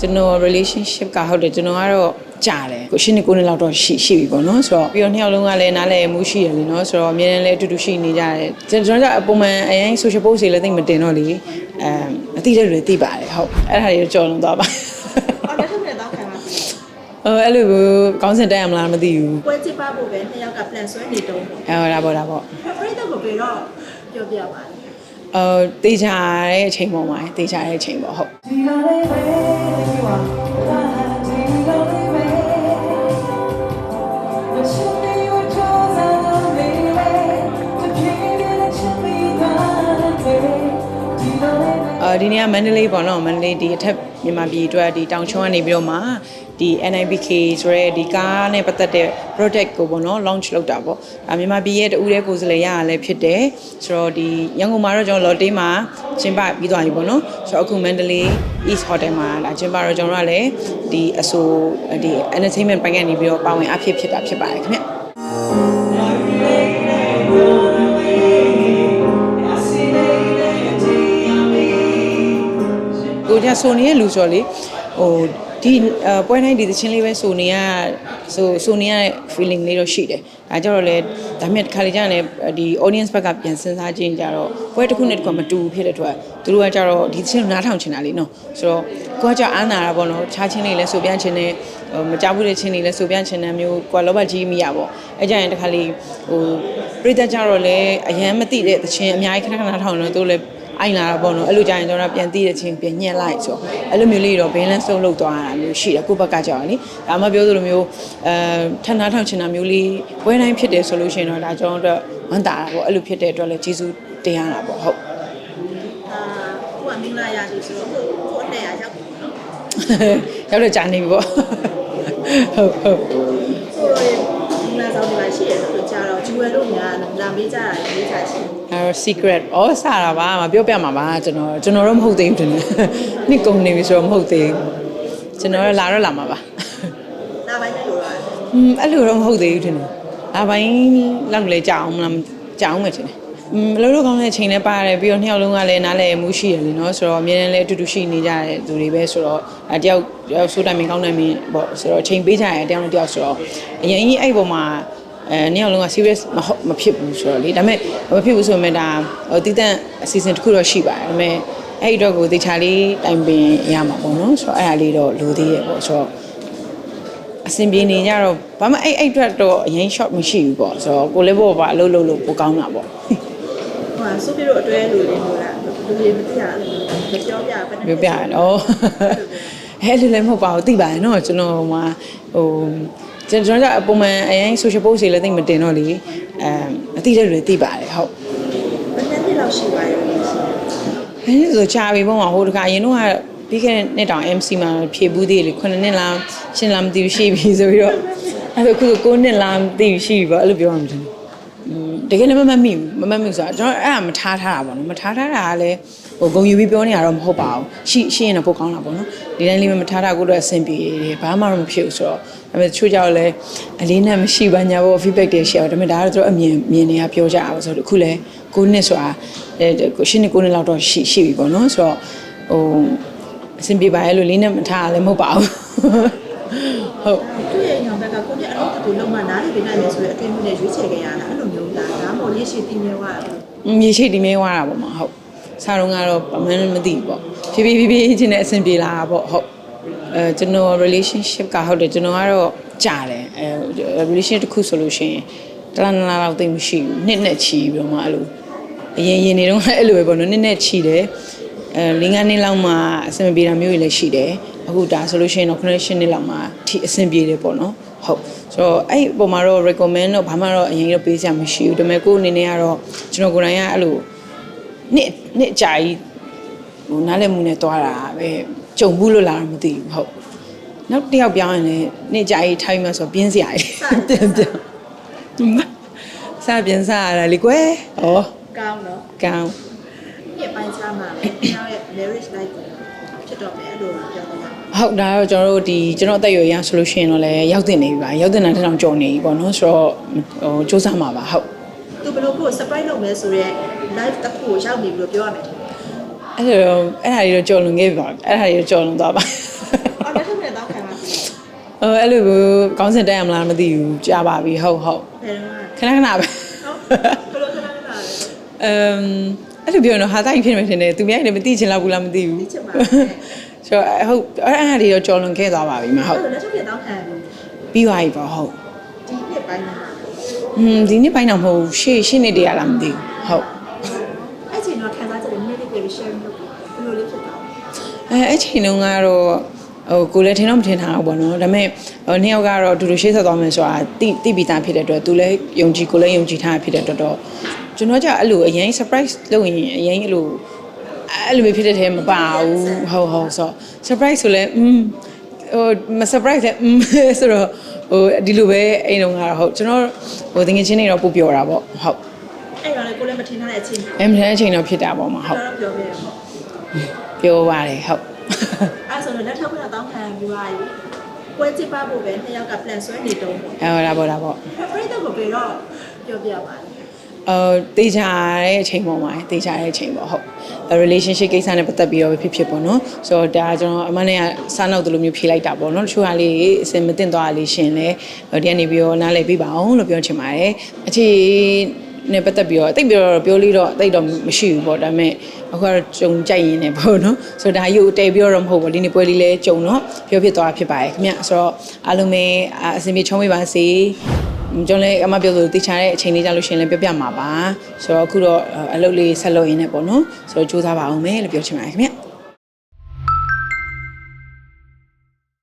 ကျွန်တော် relationship ကဟုတ်တယ်ကျွန်တော်ကတော့ကြာတယ်ကိုရှင်းနေကိုနှစ်လောက်တော့ရှိရှိပြီပေါ့နော်ဆိုတော့ပြီးတော့နှစ်ယောက်လုံးကလည်းနားလည်မှုရှိရလေနော်ဆိုတော့အများနဲ့လည်းအတူတူရှိနေကြတယ်ကျွန်တော်တို့ကအပုံမှန်အရင် social post တွေလည်းသိမတင်တော့လေအဲအတိတဲ့တွေသိပါတယ်ဟုတ်အဲ့ဒါတွေကြော်လွန်သွားပါအော်လက်ထပ်နဲ့တော့ခံပါဟိုအဲ့လိုကောင်းစင်တက်ရမလားမသိဘူးပွဲကျင်းပဖို့ပဲနှစ်ယောက်က plan ဆွဲနေတုံးပေါ့အဲဟောဒါပေါ့ဒါပေါ့ပရိသတ်ကိုဘယ်တော့ပြောပြပါလဲ အော်တေးချာတဲ့အချိန်ပေါ်မှာတေးချာတဲ့အချိန်ပေါ့ဟုတ် ဒီနေ့ကမန္တလေးပေါ့နော်မန္တလေးဒီအထက်မြန်မာပြည်အတွက်ဒီတောင်ချုံကနေပြီးတော့မှဒီ NIBK ဆိုရဲဒီကားနဲ့ပတ်သက်တဲ့ product ကိုပေါ့နော် launch လုပ်တာပေါ့ဒါမြန်မာပြည်ရဲ့တူတဲ့ကိုယ်စားလှယ်ရရလဲဖြစ်တယ်ဆိုတော့ဒီရန်ကုန်မှာတော့ကျွန်တော် lotte မှာကျင်းပပြီးသွားပြီပေါ့နော်ဆိုတော့အခုမန္တလေး East Hotel မှာဒါကျင်းပတော့ကျွန်တော်ကလည်းဒီအဆိုဒီ entertainment ပိုင်းကနေပြီးတော့ပါဝင်အဖြစ်ဖြစ်တာဖြစ်ပါတယ်ခင်ဗျ ကိုကြဆိုနေတဲ့လူဆိုတော့လေဟိုဒီအပွဲတိုင်းဒီသချင်းလေးပဲဆိုနေရဆိုဆိုနေရတဲ့ feeling လေးတော့ရှိတယ်။ဒါကြတော့လေဒါမြတ်တစ်ခါလေကြာနေဒီ audience ဘက်ကပြန်စဉ်းစားခြင်းကြတော့ပွဲတစ်ခုနဲ့တစ်ခုမတူဘူးဖြစ်တဲ့အတွက်သူတို့ကကြတော့ဒီသချင်းကိုနားထောင်ချင်တာလေနော်။ဆိုတော့ကိုကကြအားနာတာပေါ့နော်။ခြားချင်းလေးလည်းဆိုပြချင်တယ်ဟိုမကြဘူးတဲ့ချင်းလေးလည်းဆိုပြချင်တယ်မျိုးကိုကလောဘကြီးမိရပေါ့။အဲကြရင်တစ်ခါလေဟိုပြိတ္တကြတော့လေအရန်မသိတဲ့သချင်းအများကြီးခဏခဏထောင်လို့သူတို့လည်း အိုင်လာတာပေါ့နော်အဲ့လိုကြာရင်ကျွန်တော်ပြန်သိတဲ့ချင်းပြန်ညှက်လိုက်ဆိုတော့အဲ့လိုမျိုးလေးတော့ဘင်းလန်းဆုံးလုပ်သွားတာမျိုးရှိတယ်ကိုယ့်ဘက်ကကြောက်ရင်လေဒါမှပြောသလိုမျိုးအဲထပ်နာထောင်ချင်တာမျိုးလေးပွဲတိုင်းဖြစ်တယ်ဆိုလို့ရှိရင်တော့ဒါကျွန်တော်တို့ဝမ်းသာတာပေါ့အဲ့လိုဖြစ်တဲ့အတွက်လည်းကျေးဇူးတင်ရတာပေါ့ဟုတ်အာကိုကမင်္ဂလာရည်ဆိုတော့ကိုကိုနဲ့ရရောက်ပြီနော်ရောက်တော့ကြာနေပြီပေါ့ဟုတ်ဟုတ် ရှိတယ်လို့ကြားတော့ဂျူဝဲတို့များလာမေးကြတာလေးချာရှိ အဲတော့ secret ဩစားတာပါမပြောပြမှာပါကျွန်တော်ကျွန်တော်တော့မဟုတ်သေးဘူးတင်တယ်နှစ်ကုန်နေပြီဆိုတော့မဟုတ်သေးဘူးကျွန်တော်တော့လာတော့လာမှာပါ လာပိုင်းနဲ့လို့ရ อืมအဲ့လိုတော့မဟုတ်သေးဘူးထင်တယ်။အပိုင်းလောက်လဲကြာအောင်မလားကြာအောင်ပဲထင်တယ်။อืมအလုပ်လုပ်ကောင်းတဲ့ချိန်လည်းပါတယ်ပြီးတော့နှစ်ယောက်လုံးကလည်းနားလည်မှုရှိရလေနော်ဆိုတော့အများနဲ့လည်းအတူတူရှိနေကြတဲ့သူတွေပဲဆိုတော့အဲတယောက်တယောက်ဆိုးတိုင်မင်ကောင်းတိုင်မင်ပေါ့ဆိုတော့ချိန်ပေးကြရတယောက်နဲ့တယောက်ဆိုတော့အရင်ကြီးအဲ့ပေါ်မှာ အဲနှစ်ယောက်လုံးက serious မဟုတ်မဖြစ်ဘူးဆိုတော့လေဒါပေမဲ့မဖြစ်ဘူးဆိုပေမဲ့ဒါဟိုတည်တဲ့အစီအစဉ်တစ်ခုတော့ရှိပါတယ်ဒါပေမဲ့အဲ့ဒီတော့ကိုတေချာလေးတိုင်ပင်ရမှာပေါ့နော်ဆိုတော့အဲ့ဒါလေးတော့လိုသေးရဲ့ပေါ့ဆိုတော့အဆင်ပြေနေကြတော့ဘာမှအဲ့အဲ့အတွက်တော့အရင် short မရှိဘူးပေါ့ဆိုတော့ကိုလေးဘောပါအလုပ်လုပ်လို့ပိုကောင်းတာပေါ့ဟိုဆိုပြီးတော့အတွဲလူတွေလို့လားလူတွေမသိရဘူးမပြောပြဘယ်နဲ့ပြောပြရတော့အဲ့လိုလည်းမဟုတ်ပါဘူးသိပါတယ်နော်ကျွန်တော်ဟိုမှာဟို ကျွန်တော်ကအပုံမှန်အရင် social post တွေလည်းသိမတင်တော့လေအဲအတိတဲ့တွေသိပါတယ်ဟုတ်ဘယ်နှစ်လောက်ရှိပါရဲ့အဲဆိုချာပြီပေါ့မှာဟိုတခါအရင်တော့ကပြီးခဲ့တဲ့နှစ်တောင် MC မှာဖြည့်ဘူးသေးလေ9နှစ်လား10လားမသိဘူးရှိပြီဆိုပြီးတော့အဲ့ဒါအခု9နှစ်လားမသိဘူးရှိပြီပေါ့အဲ့လိုပြောမှမသိဘူးอืม တကယ်လည်းမမတ်မိဘူးမမတ်မိဘူးဆိုတော့ကျွန်တော်အဲ့ဒါမထားထားတာပေါ့နော်မထားထားတာကလည်းဟိုဂုံယူပြီးပြောနေရတော့မဟုတ်ပါဘူးရှိရှိရင်တော့ပိုကောင်းတာပေါ့နော်ဒီတိုင်းလေးမထားတာကိုတော့အဆင်ပြေတယ်ဘာမှတော့မဖြစ်ဘူးဆိုတော့ဒါပေမဲ့တချို့ကြောက်လဲအလေးနဲ့မရှိပါညာဘော feedback တွေရှေ့အောင်ဒါပေမဲ့ဒါကတော့အမြင်မြင်နေရပြောကြအောင်ဆိုတော့အခုလဲကိုနှစ်ဆိုတာအဲကိုရှင်းနေကိုနှစ်လောက်တော့ရှိရှိပြီပေါ့နော်ဆိုတော့ဟိုအဆင်ပြေပါရဲ့လို့လေးနဲ့မထားရလည်းမဟုတ်ပါဘူး ဟုတ်သူ့ရဲ့ညောင်ဘက်ကကိုပြအလုပ်တူလုံးမနားလေပြနိုင်မယ်ဆိုရင်အတွင်းမှုနဲ့ရွေးချယ်ခဲ့ရတာအဲ့လိုမျိုးလားဒါမှမဟုတ်ရရှိတည်မြဲသွားတာမြေရှိဒီမဲဝါတာပေါ့မှာဟုတ်စားတော့ကတော့အမှန်မသိဘူးပေါ့ဖြည်းဖြည်းဖြည်းဖြည်းချင်းနဲ့အဆင်ပြေလာတာပေါ့ဟုတ်အဲကျွန်တော် relationship ကဟုတ်တယ်ကျွန်တော်ကတော့ကြာတယ်အဲ relationship တစ်ခုဆိုလို့ရှိရင်တလားနလားတော့သိမရှိဘူးနှစ်နဲ့ချီပြီးတော့မှအဲ့လိုအရင်ရင်နေတော့အဲ့လိုပဲပေါ့နော်နှစ်နဲ့ချီတယ် အဲလင်းကနှစ်လောက်မှအဆင်ပြေတာမျိုးတွေလည်းရှိတယ်အခုဒါဆိုလို့ရှိရင်တော့ connection နှစ်လောက်မှထိအဆင်ပြေတယ်ပေါ့နော်ဟုတ်ဆိုတော့အဲ့ဒီပုံမှာတော့ recommend တော့ဘာမှတော့အရင်တော့ပေးစရာမရှိဘူးဒါပေမဲ့ကိုယ်အနေနဲ့ကတော့ကျွန်တော်ကိုယ်တိုင်ကအဲ့လိုနှစ်နှစ်အကြာကြီးဟိုနားလည်မှုနဲ့တွားတာပဲကြုံဘူးလို့လားမသိဘူးဟုတ်နောက်တစ်ယောက်ပြောင်းရင်လည်းနှစ်အကြာကြီးထိုင်မှဆိုပြင်းစရာကြီးတင်ပြစားပြန်စားရတာလေကွယ်ဩကောင်းတော့ကောင်း ဒီပိုင်းခြားမှာကျွန်တော်ရဲ့ marriage life ကိုဖြစ်တော့မယ်အဲ့လိုပြောတော့ရအောင်ဟုတ်ဒါတော့ကျွန်တော်တို့ဒီကျွန်တော်အသက်အရွယ်ရဆိုလို့ရှိရင်တော့လည်းရောက်တင်နေပြီပါရောက်တင်တာတစ်ထောင်ကျော်နေပြီပေါ့နော်ဆိုတော့ဟိုစူးစမ်းမှာပါဟုတ်သူဘယ်လိုကို surprise လုပ်မဲဆိုရဲ live တစ်ခုကိုရောက်နေပြီလို့ပြောရမယ်ဟအဲ့လိုတော့အဲ့ဒါတွေတော့ကြော်လွန်ခဲ့ပြီပါအဲ့ဒါတွေတော့ကြော်လွန်သွားပါအော်လက်ထပ်နဲ့တောင်းခံပါစီဟိုအဲ့လိုကိုကောင်းစင်တက်ရမလားမသိဘူးကြားပါပြီဟုတ်ဟုတ်ဘယ်တော့မှခဏခဏပဲဟုတ်ဘယ်လိုခဏခဏလဲအမ် အဲ့လိုပြောရင်တော့ဟာတိုင်းဖြစ်နေတယ်သူများလည်းမသိချင်လောက်ဘူးလားမသိဘူးသိချင်ပါတယ်ဆိုတော့ဟုတ်အဲ့အဲ့ဒါတွေတော့ကြော်လွန်ခဲ့သွားပါပြီမဟုတ်လက်ထပ်နဲ့တောင်းခံပြီပြီးသွားပြီပေါ့ဟုတ်ဒီနှစ်ပိုင်းမှာอืมဒီနေ့ပိုင်းတော့မဟုတ်ဘူးရှေ့ရှေ့နေ့တည်းရလားမသိဘူးဟုတ်အဲ့ချိန်တော့ခံစားချက်တွေနည်းနည်းလေး share လုပ်ပြီးဘယ်လိုလေးဖြစ်သွားလဲအဲအဲ့ချိန်တုန်းကတော့ဟိုကိုလည်းထင်တော့မထင်ထားဘူးပေါ့နော်ဒါပေမဲ့ဟိုနှစ်ယောက်ကတော့အတူတူရှေ့ဆက်သွားမယ်ဆိုတာတိတိပြီးသားဖြစ်တဲ့အတွက်သူလည်းယုံကြည်ကိုလည်းယုံကြည်ထားဖြစ်တဲ့အတွက်တော့ ကျွန်တော်ကအဲ့လိုအရင် surprise လုပ်ရင်အရင်အဲ့လိုအဲ့လိုမျိုးဖြစ်တဲ့ထဲမပါဘူးဟုတ်ဟုတ်ဆို surprise ဆိုလဲอืมဟိုမ surprise လဲอืมဆိုတော့ဟိုဒီလိုပဲအိမ်တုန်းကတော့ဟုတ်ကျွန်တော်ဟိုတငယ်ချင်းတွေတော့ပို့ပြောတာပေါ့ဟုတ် အဲ့တော့လေကိုလည်းမထင်ထားတဲ့အချိန် အဲမတဲ့အချိန်တော့ဖြစ်တာပေါ့မှာဟုတ် တော့ပြောပြရပေါ့ ပြောပါတယ်ဟုတ် အဲ့ဆိုတော့လက်ထပ်ကတောင်းခံပြီးသွားပြီပွဲချစ်ပါဖို့ပဲနှစ်ယောက်က plan ဆွဲနေတုံးပေါ့ အဲဒါပေါ့ဒါပေါ့ ပြိတ္တကိုပြီးတော့ပြောပြပါလေ အော်တေချာတဲ့အချိန်ပေါ်မှာတေချာတဲ့အချိန်ပေါ့ဟုတ် relationship ကိစ္စနဲ့ပတ်သက်ပြီးတော့ပဲဖြစ်ဖြစ်ပေါ့နော်ဆိုတော့ဒါကျွန်တော်အမနဲ့ကစားနောက်တလို့မျိုးဖြေလိုက်တာပေါ့နော်တချို့ဟာလေးအစင်မတင်သွားလေးရှင်လဲဒီကနေပြီးတော့နားလည်ပြပါအောင်လို့ပြောချင်ပါတယ်အခြေနဲ့ပတ်သက်ပြီးတော့တိတ်ပြီးတော့ပြောလို့တော့တိတ်တော့မရှိဘူးပေါ့ဒါပေမဲ့အခုကတော့ကြုံကြိုက်ရင်လည်းပေါ့နော်ဆိုတော့ဒါယူတဲပြီးတော့မဟုတ်ဘူးဒီနေ့ပွဲလေးလဲကြုံတော့ပြောဖြစ်သွားဖြစ်ပါတယ်ခင်ဗျဆိုတော့အားလုံးပဲအစင်ပြေချုံးပေးပါစေ ကျွန်တော်လည်းအမပြောလို့တေချာတဲ့အချိန်လေးကြလို့ရှရင်လည်းပြောပြမှာပါဆိုတော့အခုတော့အလုပ်လေးဆက်လုပ်ရင်းနဲ့ပေါ့နော်ဆိုတော့စူးစမ်းပါအောင်မယ်လို့ပြောချင်ပါတယ်ခင်ဗျ